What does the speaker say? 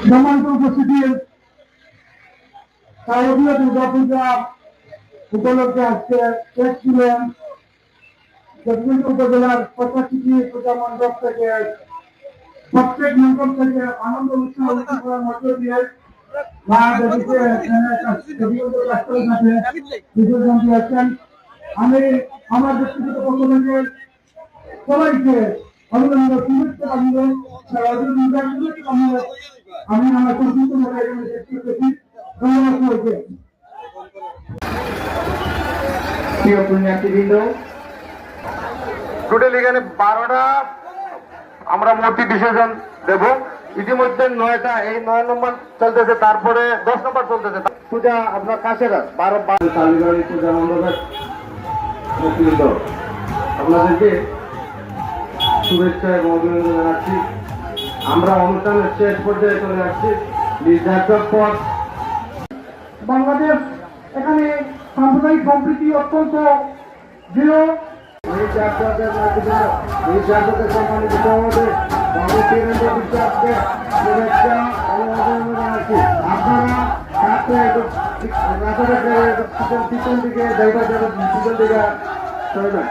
সম্মানিত উপস্থিতি শারদীয় দুর্গাপূজা উপলক্ষে আজকে শেষ ছিলেন জগদীশ উপজেলার পূজা মণ্ডপ থেকে প্রত্যেক মণ্ডপ থেকে আনন্দ করার মধ্য দিয়ে আমি আমার ব্যক্তিগত পক্ষ থেকে সবাইকে আমি আমার এখানে শেষ করতেছি ধন্যবাদ সবাইকে। প্রিয় পুণ্যার্থীবৃন্দ টোটাল এখানে বারোটা আমরা মূর্তি বিসর্জন দেব। ইতিমধ্যে নয়টা এই নয় নম্বর চলতেছে তারপরে দশ নম্বর চলতেছে। পূজা আপনার কাছের বারো বারো। কালীবাড়ি পূজা মণ্ডপের আপনাদেরকে শুভেচ্ছা এবং অভিনন্দন জানাচ্ছি আমরা অনুষ্ঠানের শেষ পর্যায়ে চলে আসছি নির্ধারিত পথ বাংলাদেশ এখানে সাম্প্রদায়িক সম্প্রীতি অত্যন্ত দৃঢ় সম্মানিত বিশ্বাসকে শুভেচ্ছা অভিনন্দন জানাচ্ছি আপনারা পিছন দিকে পিছন যান